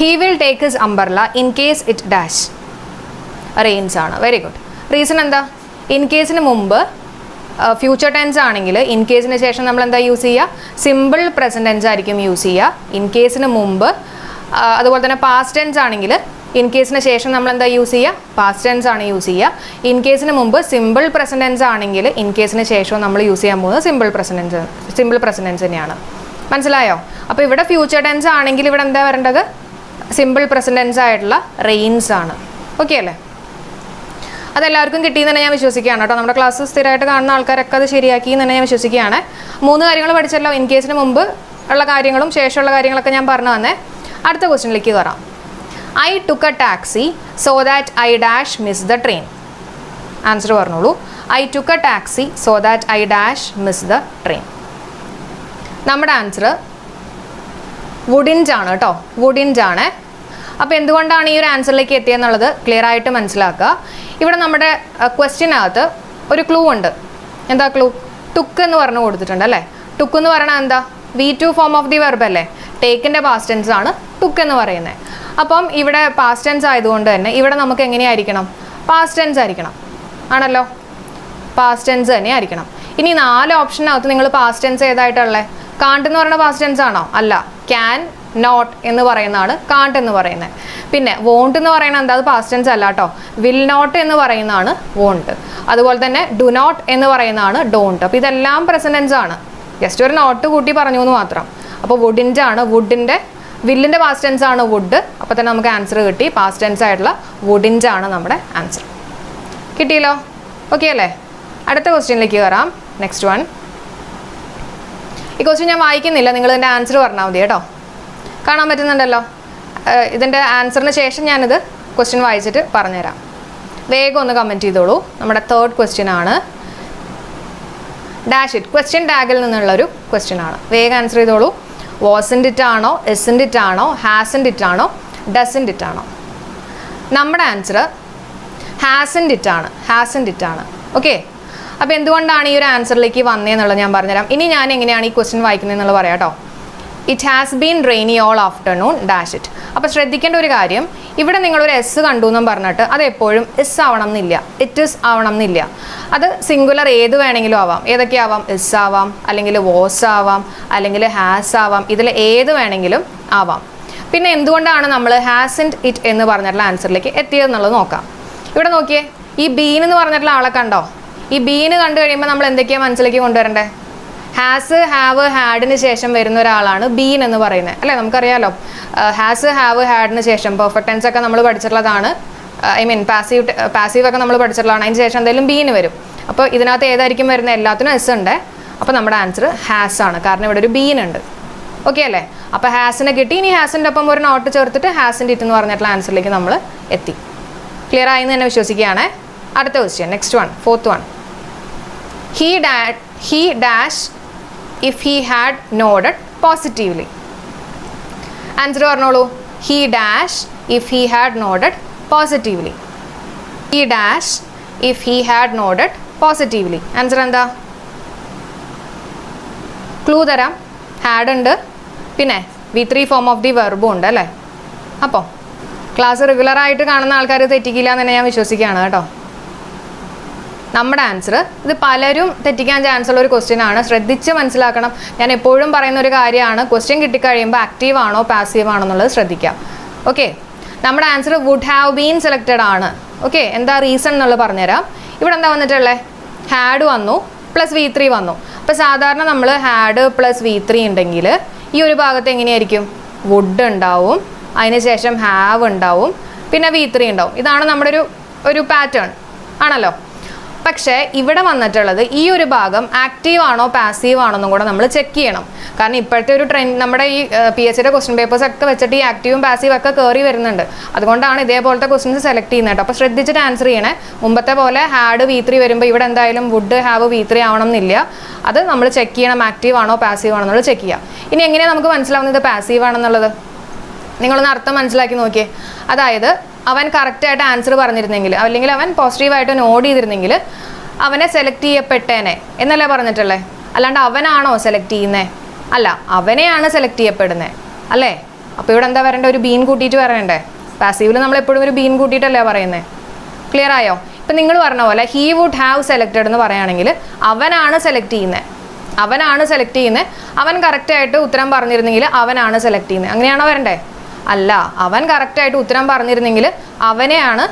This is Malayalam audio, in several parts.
He will take his umbrella in case it dash rains ആണ്. വെരി ഗുഡ് റീസൺ എന്താ? ഇൻ കേസിന് മുമ്പ് ഫ്യൂച്ചർ ടെൻസ് ആണെങ്കിൽ ഇൻ കേസിന് ശേഷം നമ്മൾ എന്താ യൂസ് ചെയ്യുക സിമ്പിൾ പ്രസന്റ് ടെൻസ് ആയിരിക്കും യൂസ് ചെയ്യുക ഇൻ കേസിന് മുമ്പ് അതുപോലെ തന്നെ പാസ്റ്റ് ടെൻസ് ആണെങ്കിൽ ഇൻ കേസിന് ശേഷം നമ്മൾ എന്താ യൂസ് ചെയ്യുക പാസ്റ്റ് ടെൻസ് ആണ് യൂസ് ചെയ്യുക ഇൻ കേസിന് മുമ്പ് സിമ്പിൾ പ്രസന്റ് ടെൻസ് ആണെങ്കിൽ ഇൻ കേസിന് ശേഷം നമ്മൾ യൂസ് ചെയ്യാൻ പോകുന്നത് simple present tense simple present tense തന്നെയാണ്. മനസ്സിലായോ? അപ്പോൾ ഇവിടെ ഫ്യൂച്ചർ ടെൻസ് ആണെങ്കിൽ ഇവിടെ എന്താ വരേണ്ടത്? സിമ്പിൾ പ്രസന്റൻസ് ആയിട്ടുള്ള റെയിൻസ് ആണ് ഓക്കെ അല്ലേ? അതെല്ലാവർക്കും കിട്ടിയെന്ന് തന്നെ ഞാൻ വിശ്വസിക്കുകയാണ് കേട്ടോ. നമ്മുടെ ക്ലാസ് സ്ഥിരമായിട്ട് കാണുന്ന ആൾക്കാരൊക്കെ അത് ശരിയാക്കി എന്ന് തന്നെ ഞാൻ വിശ്വസിക്കുകയാണ്. മൂന്ന് കാര്യങ്ങൾ പഠിച്ചല്ലോ. ഇൻ കേസിന് മുമ്പ് ഉള്ള കാര്യങ്ങളും ശേഷമുള്ള കാര്യങ്ങളൊക്കെ ഞാൻ പറഞ്ഞു തന്നെ. അടുത്ത ക്വസ്റ്റ്യനിലേക്ക് കയറാം. I took a taxi so that I dash miss the train answer പറഞ്ഞോളൂ. I took a taxi so that I dash miss the train നമ്മുടെ ആൻസർ വുഡിൻസ് ആണ് കേട്ടോ വുഡിൻസ് ആണ്. അപ്പോൾ എന്തുകൊണ്ടാണ് ഈ ഒരു ആൻസറിലേക്ക് എത്തിയെന്നുള്ളത് ക്ലിയർ ആയിട്ട് മനസ്സിലാക്കുക. ഇവിടെ നമ്മുടെ ക്വസ്റ്റ്യനകത്ത് ഒരു ക്ലൂ ഉണ്ട്. എന്താ ക്ലൂ ടുക്ക് എന്ന് പറഞ്ഞു കൊടുത്തിട്ടുണ്ട് അല്ലേ? ടുക്ക് എന്ന് പറയണത് എന്താ? V two form of the verb അല്ലേ? ടേക്കിന്റെ പാസ്റ്റ് ടെൻസ് ആണ് ടുക്ക് എന്ന് പറയുന്നത്. അപ്പം ഇവിടെ പാസ്റ്റ് ടെൻസ് ആയതുകൊണ്ട് തന്നെ ഇവിടെ നമുക്ക് എങ്ങനെയായിരിക്കണം? പാസ്റ്റ് ടെൻസ് ആയിരിക്കണം. ആണല്ലോ? പാസ്റ്റ് ടെൻസ് തന്നെ ആയിരിക്കണം. ഇനി നാല് ഓപ്ഷനകത്ത് നിങ്ങൾ പാസ്റ്റ് ടെൻസ് ഏതായിട്ടുള്ളത് കാണ്ട് എന്ന് പറയുന്ന പാസ്റ്റ് ടെൻസ് ആണോ? അല്ല. ക്യാൻ നോട്ട് എന്ന് പറയുന്നതാണ് കാണ്ട് എന്ന് പറയുന്നത്. പിന്നെ വോണ്ട് എന്ന് പറയുന്നത് എന്താ? അത് പാസ്റ്റ് ടെൻസ് അല്ല കേട്ടോ വിൽ നോട്ട് എന്ന് പറയുന്നതാണ് വോണ്ട് അതുപോലെ തന്നെ ഡു നോട്ട് എന്ന് പറയുന്നതാണ് ഡോണ്ട് അപ്പോൾ ഇതെല്ലാം പ്രസന്റൻസ് ആണ്. ജസ്റ്റ് ഒരു നോട്ട് കൂട്ടി പറഞ്ഞു എന്ന് മാത്രം. അപ്പോൾ വുഡിന്റെ ആണ് വുഡിന്റെ വില്ലിന്റെ പാസ്റ്റ് ടെൻസ് ആണ് വുഡ് അപ്പോൾ തന്നെ നമുക്ക് ആൻസർ കിട്ടി. പാസ്റ്റ് ടെൻസ് ആയിട്ടുള്ള വുഡിന്റെ ആണ് നമ്മുടെ ആൻസർ കിട്ടിയല്ലോ? ഓക്കെ അല്ലേ? അടുത്ത ക്വസ്റ്റ്യനിലേക്ക് കയറാം നെക്സ്റ്റ് വൺ ഈ ക്വസ്റ്റ്യൻ ഞാൻ വായിക്കുന്നില്ല. നിങ്ങൾ ഇതിന്റെ ആൻസർ പറഞ്ഞാൽ മതി കേട്ടോ. കാണാൻ പറ്റുന്നുണ്ടല്ലോ. ഇതിന്റെ ആൻസറിന് ശേഷം ഞാനിത് ക്വസ്റ്റ്യൻ വായിച്ചിട്ട് പറഞ്ഞുതരാം. വേഗം ഒന്ന് കമന്റ് ചെയ്തോളൂ. നമ്മുടെ തേർഡ് ക്വസ്റ്റ്യൻ ആണ്. ഡാഷ് ഇറ്റ് ക്വസ്റ്റ്യൻ ടാഗിൽ നിന്നുള്ളൊരു ക്വസ്റ്റ്യൻ ആണ്. വേഗം ആൻസർ ചെയ്തോളൂ. വാസിന്റെ ഇറ്റ് ആണോ? എസിന്റെ ഇറ്റ് ആണോ? ഹാസിന്റെ ഇറ്റ് ആണോ? ഡസിന്റെ ഇറ്റ് ആണോ? നമ്മുടെ ആൻസർ ഹാസിന്റെ ഇറ്റ് ആണ്. ഹാസിന്റെ ഇറ്റ് ആണ്. ഓക്കെ അപ്പോൾ എന്തുകൊണ്ടാണ് ഈ ഒരു ആൻസറിലേക്ക് വന്നതെന്നുള്ളത് ഞാൻ പറഞ്ഞുതരാം. ഇനി ഞാൻ എങ്ങനെയാണ് ഈ ക്വസ്റ്റ്യൻ വായിക്കുന്നത് എന്നുള്ളത് പറയാം കേട്ടോ. It has been rainy all afternoon dash it അപ്പോൾ ശ്രദ്ധിക്കേണ്ട ഒരു കാര്യം ഇവിടെ നിങ്ങൾ ഒരു എസ് കണ്ടു എന്നും പറഞ്ഞിട്ട് അത് എപ്പോഴും എസ് ആവണം എന്നില്ല ഇറ്റ് ഇസ് ആവണം എന്നില്ല അത് സിംഗുലർ ഏത് വേണമെങ്കിലും ആവാം. ഏതൊക്കെ ആവാം? എസ് ആവാം അല്ലെങ്കിൽ വോസ് ആവാം അല്ലെങ്കിൽ ഹാസ് ആവാം. ഇതിൽ ഏത് വേണമെങ്കിലും ആവാം. പിന്നെ എന്തുകൊണ്ടാണ് നമ്മൾ ഹാസ് ആൻഡ് ഇറ്റ് എന്ന് പറഞ്ഞിട്ടുള്ള ആൻസറിലേക്ക് എത്തിയതെന്നുള്ളത് നോക്കാം. ഇവിടെ നോക്കിയേ ഈ ബീൻ എന്ന് പറഞ്ഞിട്ടുള്ള ആളെ കണ്ടോ? ഈ ബീന് കണ്ടു കഴിയുമ്പോൾ നമ്മൾ എന്തൊക്കെയാണ് മനസ്സിലേക്ക് കൊണ്ടുവരണ്ടേ? ഹാസ് ഹാവ് ഹാഡിന് ശേഷം വരുന്ന ഒരാളാണ് ബീൻ എന്ന് പറയുന്നത്. അല്ലേ? നമുക്കറിയാലോ. ഹാസ് ഹാവ് ഹാഡിന് ശേഷം പെർഫെക്റ്റ് ടെൻസ് ഒക്കെ നമ്മൾ പഠിച്ചിട്ടുള്ളതാണ്. ഐ മീൻ പാസീവ് പാസീവ് ഒക്കെ നമ്മൾ പഠിച്ചിട്ടുള്ളതാണ്. അതിന് ശേഷം എന്തായാലും ബീന് വരും. അപ്പോൾ ഇതിനകത്ത് ഏതായിരിക്കും വരുന്ന എല്ലാത്തിനും എസ് ഉണ്ട്. അപ്പോൾ നമ്മുടെ ആൻസർ ഹാസ് ആണ്. കാരണം ഇവിടെ ഒരു ബീൻ ഉണ്ട്. ഓക്കെ അല്ലേ? അപ്പോൾ ഹാസിനെ കിട്ടി. ഇനി ഹാസിന്റെ ഒപ്പം ഒരു നോട്ട് ചേർത്തിട്ട് ഹാസിന്റെ ഇറ്റ് എന്ന് പറഞ്ഞിട്ടുള്ള ആൻസറിലേക്ക് നമ്മൾ എത്തി. ക്ലിയർ ആയി എന്ന് തന്നെ വിശ്വസിക്കുകയാണ്. അടുത്ത question next one fourth one he ഡാ he dash if he had nodded positively answer പറഞ്ഞോളൂ. He dash if he had nodded positively he dash if he had nodded positively answer എന്താ? ക്ലൂ തരാം. ഹാഡ് ഉണ്ട്. പിന്നെ V three form of the വെർബും ഉണ്ട് അല്ലേ? അപ്പോൾ ക്ലാസ് റെഗുലറായിട്ട് കാണുന്ന ആൾക്കാർ തെറ്റിക്കില്ല എന്ന് തന്നെ ഞാൻ വിശ്വസിക്കുകയാണ് കേട്ടോ. നമ്മുടെ ആൻസർ ഇത് പലരും തെറ്റിക്കാൻ ചാൻസ് ഉള്ള ഒരു ക്വസ്റ്റ്യൻ ആണ്. ശ്രദ്ധിച്ച് മനസ്സിലാക്കണം. ഞാൻ എപ്പോഴും പറയുന്ന ഒരു കാര്യമാണ്. ക്വസ്റ്റ്യൻ കിട്ടിക്കഴിയുമ്പോൾ ആക്റ്റീവ് ആണോ പാസീവ് ആണോ എന്നുള്ളത് ശ്രദ്ധിക്കാം ഓക്കെ നമ്മുടെ answer would have been selected ആണ്. ഓക്കെ എന്താ റീസൺ എന്നുള്ളത് പറഞ്ഞുതരാം. ഇവിടെ എന്താ വന്നിട്ടുള്ളത് ഹാഡ് വന്നു പ്ലസ് വി ത്രീ വന്നു. അപ്പോൾ സാധാരണ നമ്മൾ ഹാഡ് പ്ലസ് വി ത്രീ ഉണ്ടെങ്കിൽ ഈ ഒരു ഭാഗത്ത് എങ്ങനെയായിരിക്കും? വുഡ് ഉണ്ടാവും. അതിനുശേഷം ഹാവ് ഉണ്ടാവും. പിന്നെ വി ത്രീ ഉണ്ടാവും. ഇതാണ് നമ്മുടെ ഒരു ഒരു പാറ്റേൺ ആണല്ലോ? പക്ഷേ ഇവിടെ വന്നിട്ടുള്ളത് ഈ ഒരു ഭാഗം ആക്റ്റീവ് ആണോ പാസീവ് ആണോ എന്നും കൂടെ നമ്മൾ ചെക്ക് ചെയ്യണം. കാരണം ഇപ്പോഴത്തെ ഒരു ട്രെൻഡ് നമ്മുടെ ഈ പി എച്ച് ഡിയുടെ ക്വസ്റ്റ്യൻ പേപ്പേഴ്സ് ഒക്കെ വെച്ചിട്ട് ഈ ആക്റ്റീവും പാസീവും ഒക്കെ കയറി വരുന്നുണ്ട്. അതുകൊണ്ടാണ് ഇതേപോലത്തെ ക്വസ്റ്റ്യൻസ് സെലക്ട് ചെയ്യുന്നത് കേട്ടോ. അപ്പോൾ ശ്രദ്ധിച്ചിട്ട് ആൻസർ ചെയ്യണേ. മുമ്പത്തെ പോലെ ഹാഡ് വി ത്രീ വരുമ്പോൾ ഇവിടെ എന്തായാലും വുഡ് ഹാവ് വി ത്രീ ആവണം എന്നില്ല അത് നമ്മൾ ചെക്ക് ചെയ്യണം ആക്റ്റീവ് ആണോ പാസീവ് ആണോ എന്നുള്ളത് ചെക്ക് ചെയ്യാം. ഇനി എങ്ങനെയാണ് നമുക്ക് മനസ്സിലാവുന്നത് പാസീവ് ആണെന്നുള്ളത്? നിങ്ങളൊന്ന് അർത്ഥം മനസ്സിലാക്കി നോക്കിയേ. അതായത് അവൻ കറക്റ്റായിട്ട് ആൻസർ പറഞ്ഞിരുന്നെങ്കിൽ അല്ലെങ്കിൽ അവൻ പോസിറ്റീവായിട്ട് നോഡ് ചെയ്തിരുന്നെങ്കിൽ അവനെ സെലക്ട് ചെയ്യപ്പെട്ടേനെ എന്നല്ലേ പറഞ്ഞിട്ടുള്ളേ? അല്ലാണ്ട് അവനാണോ സെലക്ട് ചെയ്യുന്നേ? അല്ല അവനെയാണ് സെലക്ട് ചെയ്യപ്പെടുന്നത് അല്ലേ? അപ്പോൾ ഇവിടെ എന്താ വരേണ്ടത് ഒരു ബീൻ കൂട്ടിയിട്ട് വരണ്ടേ? പാസീവിൽ നമ്മൾ എപ്പോഴും ഒരു ബീൻ കൂട്ടിയിട്ടല്ലേ പറയുന്നത് ക്ലിയർ ആയോ? ഇപ്പം നിങ്ങൾ പറഞ്ഞ പോലെ ഹീ വുഡ് ഹാവ് സെലക്റ്റഡ് എന്ന് പറയുകയാണെങ്കിൽ അവനാണ് സെലക്ട് ചെയ്യുന്നത് അവനാണ് സെലക്ട് ചെയ്യുന്നത് അവൻ കറക്റ്റായിട്ട് ഉത്തരം പറഞ്ഞിരുന്നെങ്കിൽ അവനാണ് സെലക്ട് ചെയ്യുന്നത് അങ്ങനെയാണോ വരണ്ടേ? അല്ല അവൻ കറക്റ്റായിട്ട് ഉത്തരം പറഞ്ഞിരുന്നെങ്കിൽ അവനെയാണ്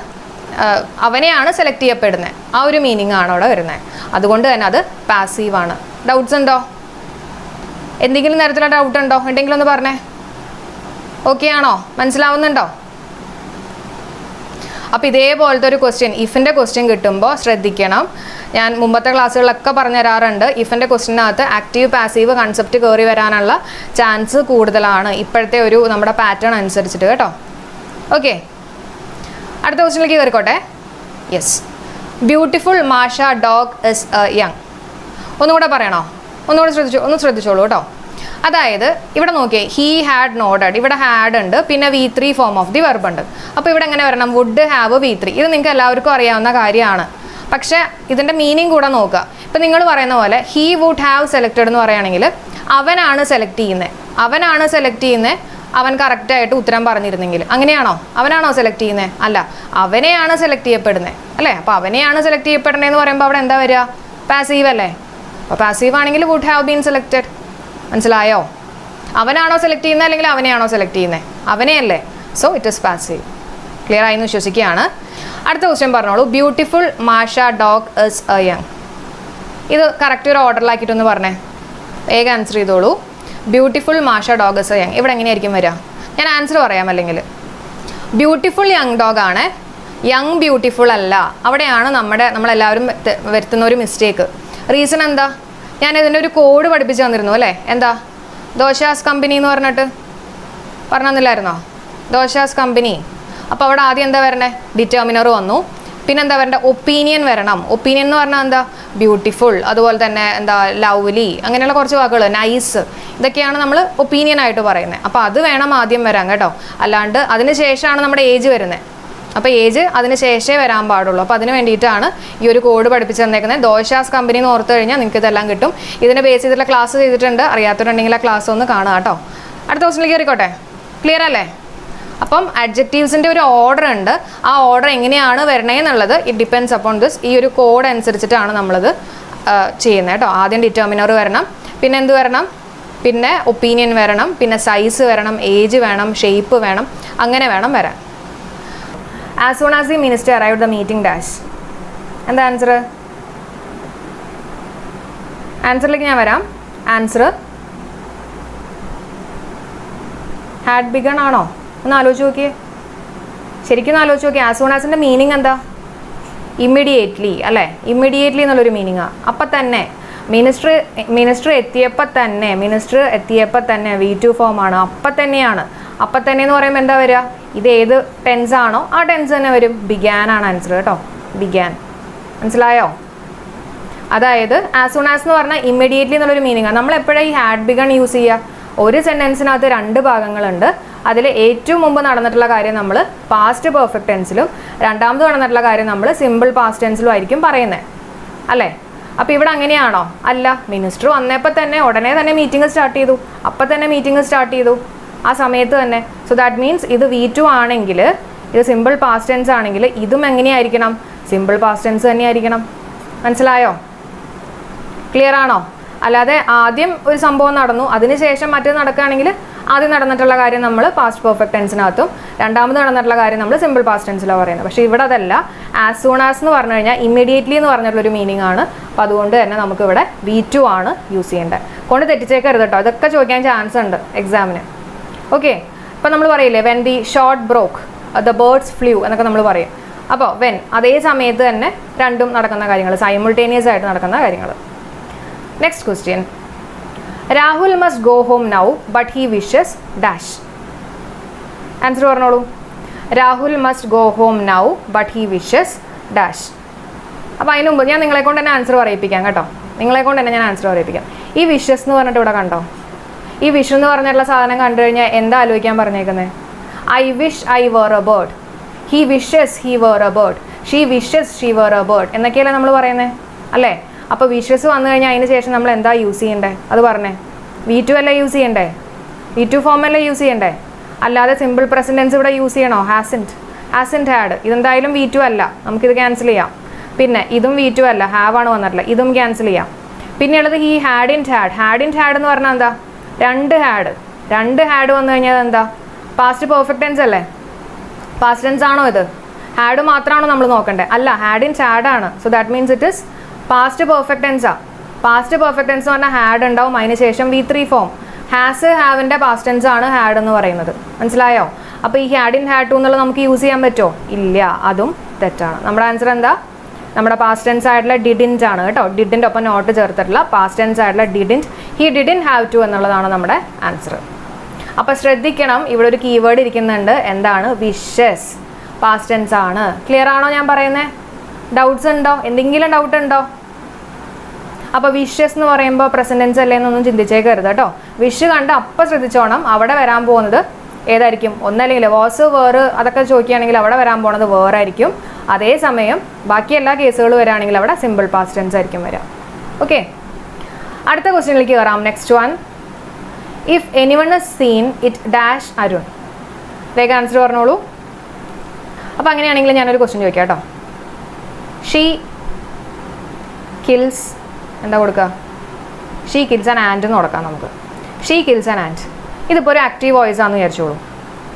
അവനെയാണ് സെലക്ട് ചെയ്യപ്പെടുന്നത് ആ ഒരു മീനിങ് ആണ് അവിടെ വരുന്നത് അതുകൊണ്ട് തന്നെ അത് പാസീവാണ് ഡൗട്ട്സ് ഉണ്ടോ? എന്തെങ്കിലും തരത്തിലുള്ള ഡൗട്ട് ഉണ്ടോ? എന്തെങ്കിലും ഒന്ന് പറഞ്ഞേ. ഓക്കെ ആണോ? മനസ്സിലാവുന്നുണ്ടോ? അപ്പോൾ ഇതേപോലത്തെ ഒരു ക്വസ്റ്റ്യൻ ഇഫിന്റെ ക്വസ്റ്റ്യൻ കിട്ടുമ്പോൾ ശ്രദ്ധിക്കണം. ഞാൻ മുമ്പത്തെ ക്ലാസ്സുകളൊക്കെ പറഞ്ഞു തരാറുണ്ട് ഇഫിന്റെ ക്വസ്റ്റ്യനകത്ത് ആക്റ്റീവ് പാസീവ് കൺസെപ്റ്റ് കയറി വരാനുള്ള ചാൻസ് കൂടുതലാണ്. ഇപ്പോഴത്തെ ഒരു നമ്മുടെ പാറ്റേൺ അനുസരിച്ചിട്ട് കേട്ടോ. ഓക്കെ അടുത്ത ക്വസ്റ്റ്യനിലേക്ക് കയറിക്കോട്ടെ യെസ് ബ്യൂട്ടിഫുൾ മാഷ ഡോഗ് ഇസ് യങ് ഒന്നുകൂടെ പറയണോ? ഒന്നുകൂടെ ശ്രദ്ധിച്ചു ഒന്ന് ശ്രദ്ധിച്ചോളൂ കേട്ടോ. അതായത് ഇവിടെ നോക്കിയേ ഹീ ഹാഡ് നോഡഡ് ഇവിടെ ഹാഡ് ഉണ്ട് പിന്നെ V three form of the verb ഉണ്ട്. അപ്പോൾ ഇവിടെ എങ്ങനെ വരണം? വുഡ് ഹാവ് വി ത്രീ ഇത് നിങ്ങൾക്ക് എല്ലാവർക്കും അറിയാവുന്ന കാര്യമാണ്. പക്ഷേ ഇതിന്റെ മീനിങ് കൂടെ നോക്കുക. ഇപ്പം നിങ്ങൾ പറയുന്ന പോലെ ഹീ വുഡ് ഹാവ് സെലക്റ്റഡ് എന്ന് പറയുകയാണെങ്കിൽ അവനാണ് സെലക്ട് ചെയ്യുന്നത് അവനാണ് സെലക്ട് ചെയ്യുന്നത് അവൻ കറക്റ്റായിട്ട് ഉത്തരം പറഞ്ഞിരുന്നെങ്കിൽ. അങ്ങനെയാണോ? അവനാണോ സെലക്ട് ചെയ്യുന്നത് അല്ല. അവനെയാണ് സെലക്ട് ചെയ്യപ്പെടുന്നത് അല്ലേ? അപ്പോൾ അവനെയാണ് സെലക്ട് ചെയ്യപ്പെടുന്നതെന്ന് പറയുമ്പോൾ അവിടെ എന്താ വരിക? പാസീവ് അല്ലേ? അപ്പോൾ പാസീവ് ആണെങ്കിൽ വുഡ് ഹാവ് ബീൻ സെലക്റ്റഡ് മനസ്സിലായോ? അവനാണോ സെലക്ട് ചെയ്യുന്നത് അല്ലെങ്കിൽ അവനെയാണോ സെലക്ട് ചെയ്യുന്നത് അവനെയല്ലേ. So it is passive clear ആയി എന്ന് വിശ്വസിക്കുകയാണ്. അടുത്ത ക്വസ്റ്റ്യൻ പറഞ്ഞോളൂ. ബ്യൂട്ടിഫുൾ മാഷ ഡോഗ് ഇസ് എ യങ് ഇത് കറക്റ്റ് ഒരു ഓർഡറിലാക്കിയിട്ടൊന്ന് പറഞ്ഞേ. വേഗം ആൻസർ ചെയ്തോളൂ. ബ്യൂട്ടിഫുൾ മാഷ ഡോഗ് ഇസ് എ യങ് ഇവിടെ എങ്ങനെയായിരിക്കും വരിക? ഞാൻ ആൻസർ പറയാം അല്ലെങ്കിൽ. ബ്യൂട്ടിഫുൾ യങ് ഡോഗ് ആണ്. യങ് ബ്യൂട്ടിഫുൾ അല്ല. അവിടെയാണ് നമ്മുടെ നമ്മളെല്ലാവരും വരുത്തുന്ന ഒരു മിസ്റ്റേക്ക് റീസൺ എന്താ? ഞാൻ ഇതിന്റെ ഒരു കോഡ് പഠിപ്പിച്ചു തന്നിരുന്നു അല്ലേ? എന്താ? ദോശാസ് കമ്പനി എന്ന് പറഞ്ഞിട്ട്. പറഞ്ഞു തന്നില്ലായിരുന്നോ ദോശാസ് കമ്പനി. അപ്പോൾ അവിടെ ആദ്യം എന്താ വരണേ? ഡിറ്റർമിനർ വന്നു. പിന്നെ എന്താ വരേണ്ട? ഒപ്പീനിയൻ വരണം. ഒപ്പീനിയൻ എന്ന് പറഞ്ഞാൽ എന്താ? ബ്യൂട്ടിഫുൾ അതുപോലെ തന്നെ എന്താ ലവ്ലി അങ്ങനെയുള്ള കുറച്ച് വാക്കുകൾ നൈസ് ഇതൊക്കെയാണ് നമ്മൾ ഒപ്പീനിയൻ ആയിട്ട് പറയുന്നത്. അപ്പോൾ അത് വേണം ആദ്യം വരാൻ കേട്ടോ. അല്ലാണ്ട് അതിന് ശേഷമാണ് നമ്മുടെ ഏജ് വരുന്നത്. അപ്പോൾ ഏജ് അതിന് ശേഷമേ വരാൻ പാടുള്ളൂ. അപ്പോൾ അതിന് വേണ്ടിയിട്ടാണ് ഈ ഒരു കോഡ് പഠിപ്പിച്ച് തന്നേക്കുന്നത്. ദോശാസ് കമ്പനി എന്ന് ഓർത്ത് കഴിഞ്ഞാൽ നിങ്ങൾക്ക് ഇതെല്ലാം കിട്ടും. ഇതിനെ ബേസ് ചെയ്തിട്ടുള്ള ക്ലാസ് ചെയ്തിട്ടുണ്ട്. അറിയാത്തവരുണ്ടെങ്കിൽ ആ ക്ലാസ് ഒന്ന് കാണുക കേട്ടോ. അടുത്ത ക്വസ്റ്റിലേക്ക് കയറിക്കോട്ടെ ക്ലിയർ അല്ലേ? അപ്പം അഡ്ജക്റ്റീവ്സിന്റെ ഒരു ഓർഡർ ഉണ്ട്. ആ ഓർഡർ എങ്ങനെയാണ് വരണേന്നുള്ളത് ഇറ്റ് ഡിപ്പെൻസ് അപ്പോൺ ദിസ് ഈ ഒരു കോഡ് അനുസരിച്ചിട്ടാണ് നമ്മളത് ചെയ്യുന്നത് കേട്ടോ. ആദ്യം ഡിറ്റർമിനർ വരണം. പിന്നെ എന്ത് വരണം? പിന്നെ ഒപ്പീനിയൻ വരണം. പിന്നെ സൈസ് വരണം. ഏജ് വേണം. ഷേപ്പ് വേണം. അങ്ങനെ വേണം വരാൻ. As soon as the minister arrive the meeting dash എന്താ ആൻസർ ആൻസറിലേക്ക് ഞാൻ വരാം. ആൻസർ ഹാഡ് ബിഗൺ ആണോ? ഒന്ന് ആലോചിച്ച് നോക്കിയേ. ശരിക്കും ആലോചിച്ച് നോക്കിയേ. ആസ് സൂൺ ആസിന്റെ മീനിങ് എന്താ? ഇമ്മീഡിയറ്റ്ലി അല്ലേ? ഇമ്മീഡിയറ്റ്ലി എന്നുള്ളൊരു മീനിങ്ങാണ് അപ്പം തന്നെ. മിനിസ്റ്റർ മിനിസ്റ്റർ എത്തിയപ്പോൾ തന്നെ. മിനിസ്റ്റർ എത്തിയപ്പോൾ തന്നെ. വി ടു ഫോമാണ് അപ്പം തന്നെയാണ്. അപ്പം തന്നെ എന്ന് പറയുമ്പോൾ എന്താ വരിക? ഇത് ഏത് ടെൻസ് ആണോ ആ ടെൻസ് തന്നെ വരും. ബിഗാൻ ആണ് ആൻസർ കേട്ടോ. ബിഗാൻ മനസ്സിലായോ? അതായത് ആസ് സൂൺ ആസ് എന്ന് പറഞ്ഞാൽ ഇമ്മീഡിയറ്റ്ലി എന്നുള്ളൊരു മീനിങ് നമ്മൾ എപ്പോഴാണ് ഈ ഹാഡ് ബിഗൺ യൂസ് ചെയ്യുക? ഒരു സെന്റൻസിനകത്ത് രണ്ട് ഭാഗങ്ങളുണ്ട്. അതിൽ ഏറ്റവും മുമ്പ് നടന്നിട്ടുള്ള കാര്യം നമ്മൾ പാസ്റ്റ് പെർഫെക്റ്റ് ടെൻസിലും രണ്ടാമത് നടന്നിട്ടുള്ള കാര്യം നമ്മൾ സിമ്പിൾ പാസ്റ്റ് ടെൻസിലും ആയിരിക്കും പറയുന്നത് അല്ലേ? അപ്പോൾ ഇവിടെ അങ്ങനെയാണോ? അല്ല മിനിസ്റ്റർ വന്നപ്പോൾ തന്നെ ഉടനെ തന്നെ മീറ്റിംഗ് സ്റ്റാർട്ട് ചെയ്തു. അപ്പം തന്നെ മീറ്റിംഗ് സ്റ്റാർട്ട് ചെയ്തു. ആ സമയത്ത് തന്നെ. സോ ദാറ്റ് മീൻസ് ഇത് വി ടു ആണെങ്കിൽ ഇത് സിമ്പിൾ പാസ്റ്റ് ടെൻസ് ആണെങ്കിൽ ഇതും എങ്ങനെയായിരിക്കണം? സിമ്പിൾ പാസ്റ്റ് ടെൻസ് തന്നെയായിരിക്കണം. മനസ്സിലായോ? ക്ലിയർ ആണോ? അല്ലാതെ ആദ്യം ഒരു സംഭവം നടന്നു അതിനുശേഷം മറ്റേ നടക്കുകയാണെങ്കിൽ ആദ്യം നടന്നിട്ടുള്ള കാര്യം നമ്മൾ പാസ്റ്റ് പെർഫെക്റ്റ് ടെൻസിനകത്തും രണ്ടാമത് നടന്നിട്ടുള്ള കാര്യം നമ്മൾ സിമ്പിൾ പാസ്റ്റ് ടെൻസിലാണ് പറയുന്നത്. പക്ഷേ ഇവിടെ അതല്ല. ആസ് സൂൺ ആസ് എന്ന് പറഞ്ഞു കഴിഞ്ഞാൽ ഇമ്മീഡിയറ്റ്ലി എന്ന് പറഞ്ഞിട്ടുള്ളൊരു മീനിങ് ആണ്. അപ്പോൾ അതുകൊണ്ട് തന്നെ നമുക്കിവിടെ വി ടു ആണ് യൂസ് ചെയ്യേണ്ടത്. കൊണ്ട് തെറ്റിച്ചേക്കരുത് കേട്ടോ അതൊക്കെ ചോദിക്കാൻ ചാൻസ് ഉണ്ട് എക്സാമിന് ഓക്കെ ഇപ്പം നമ്മൾ പറയില്ലേ when the short broke the birds flew എന്നൊക്കെ നമ്മൾ പറയും. അപ്പോൾ വെൻ അതേ സമയത്ത് തന്നെ രണ്ടും നടക്കുന്ന കാര്യങ്ങൾ സൈമിൾട്ടേനിയസ് ആയിട്ട് നടക്കുന്ന കാര്യങ്ങൾ. Next question Rahul must go home now but he wishes dash answer പറഞ്ഞോളൂ. Rahul must go home now but he wishes dash അപ്പോൾ അതിന് മുമ്പ് ഞാൻ നിങ്ങളെ കൊണ്ട് തന്നെ ആൻസർ പറയിപ്പിക്കാം കേട്ടോ. നിങ്ങളെ കൊണ്ട് തന്നെ ഞാൻ ആൻസർ പറയിപ്പിക്കാം. ഈ വിഷസ് എന്ന് പറഞ്ഞിട്ട് ഇവിടെ കണ്ടോ? ഈ വിഷ് എന്ന് പറഞ്ഞിട്ടുള്ള സാധനം കണ്ടു കഴിഞ്ഞാൽ എന്താ ആലോചിക്കാൻ പറഞ്ഞേക്കുന്നത് I wish I were a bird he wishes he were a bird she wishes she were a bird എന്നൊക്കെയല്ലേ നമ്മൾ പറയുന്നത് അല്ലേ? അപ്പോൾ വിഷസ് വന്നു കഴിഞ്ഞാൽ അതിന് ശേഷം നമ്മൾ എന്താ യൂസ് ചെയ്യണ്ടേ? അത് പറഞ്ഞേ. വി ടു അല്ലേ യൂസ് ചെയ്യണ്ടേ? വി ടു ഫോം അല്ലേ യൂസ് ചെയ്യണ്ടേ? അല്ലാതെ സിമ്പിൾ പ്രസന്റൻസ് ഇവിടെ യൂസ് ചെയ്യണോ? ഹാസിന്റ് ഹാസിന്റ് ഹാഡ് ഇതെന്തായാലും വി ടു അല്ല. നമുക്കിത് ക്യാൻസൽ ചെയ്യാം. പിന്നെ ഇതും വി ടു അല്ല. ഹാവ് ആണ് വന്നിട്ടുള്ളത്. ഇതും ക്യാൻസൽ ചെയ്യാം. പിന്നെയുള്ളത് ഈ had in had had in had എന്ന് പറഞ്ഞാൽ എന്താ? രണ്ട് ഹാഡ് രണ്ട് ഹാഡ് വന്നു കഴിഞ്ഞാൽ എന്താ പാസ്റ്റ് പെർഫെക്റ്റ് ടെൻസ് അല്ലേ? പാസ്റ്റ് ടെൻസ് ആണോ ഇത്? ഹാഡ് മാത്രമാണോ നമ്മൾ നോക്കണ്ടേ? അല്ല ഹാഡ് ഇൻ ചാഡ് ആണ്. So that means it is past perfect ടെൻസാ past perfect tense എന്ന് പറഞ്ഞാൽ ഹാഡ് ഉണ്ടാവും. അതിന് ശേഷം വി ത്രീ ഫോം ഹാസ് ഹാവിന്റെ പാസ്റ്റ് ടെൻസ് ആണ് ഹാഡ് എന്ന് പറയുന്നത്. മനസ്സിലായോ? അപ്പോൾ ഈ ഹാഡ് ഇൻ ഹാഡ് ടു എന്നുള്ളത് നമുക്ക് യൂസ് ചെയ്യാൻ പറ്റുമോ? ഇല്ല അതും തെറ്റാണ്. നമ്മുടെ ആൻസർ എന്താ? നമ്മുടെ പാസ്റ്റ് ടെൻസ് ആയിട്ടുള്ള ഡിഡിന്റ് ആണ് കേട്ടോ. ഡിഡിന്റെ ഒപ്പം നോട്ട് ചേർത്തിട്ടുള്ള പാസ്റ്റ് ടെൻസ് ആയിട്ടുള്ള didn't he didn't have to എന്നുള്ളതാണ് നമ്മുടെ ആൻസർ അപ്പോൾ ശ്രദ്ധിക്കണം ഇവിടെ ഒരു കീവേഡ് ഇരിക്കുന്നുണ്ട്. എന്താണ്? വിഷസ് പാസ്റ്റ് ടെൻസ് ആണ്. ക്ലിയർ ആണോ ഞാൻ പറയുന്നത് ഡൗട്ട്സ് ഉണ്ടോ? എന്തെങ്കിലും ഡൗട്ട് ഉണ്ടോ? അപ്പോൾ വിഷസ് എന്ന് പറയുമ്പോൾ പ്രസന്റൻസ് അല്ലേ എന്നൊന്നും ചിന്തിച്ചേക്കരുത് കേട്ടോ. വിഷ് കണ്ട് അപ്പം ശ്രദ്ധിച്ചോണം. അവിടെ വരാൻ പോകുന്നത് ഏതായിരിക്കും? ഒന്നല്ലെങ്കിൽ വാസ് വേറ് അതൊക്കെ ചോദിക്കുകയാണെങ്കിൽ അവിടെ വരാൻ പോണത് വേറായിരിക്കും അതേസമയം ബാക്കി എല്ലാ കേസുകൾ വരാണെങ്കിൽ അവിടെ സിമ്പിൾ പാസ്റ്റ് ടെൻസ് ആയിരിക്കും വരാം. ഓക്കെ അടുത്ത ക്വസ്റ്റ്യനിലേക്ക് കയറാം. Next one if any one seen it dash Arun. വേഗം ആൻസർ പറഞ്ഞോളൂ. അപ്പോൾ അങ്ങനെയാണെങ്കിൽ ഞാനൊരു ക്വസ്റ്റ്യൻ ചോദിക്കാം കേട്ടോ. ഷീ കിൽസ് എന്താ കൊടുക്കുക? ഷീ കിൽസ് ആൻഡ് ആൻഡ് എന്ന് കൊടുക്കാം നമുക്ക്. ഷീ കിൽസ് ആൻഡ് ആൻഡ് ഇതിപ്പോൾ ഒരു ആക്റ്റീവ് വോയിസ് ആണെന്ന് വിചാരിച്ചോളൂ.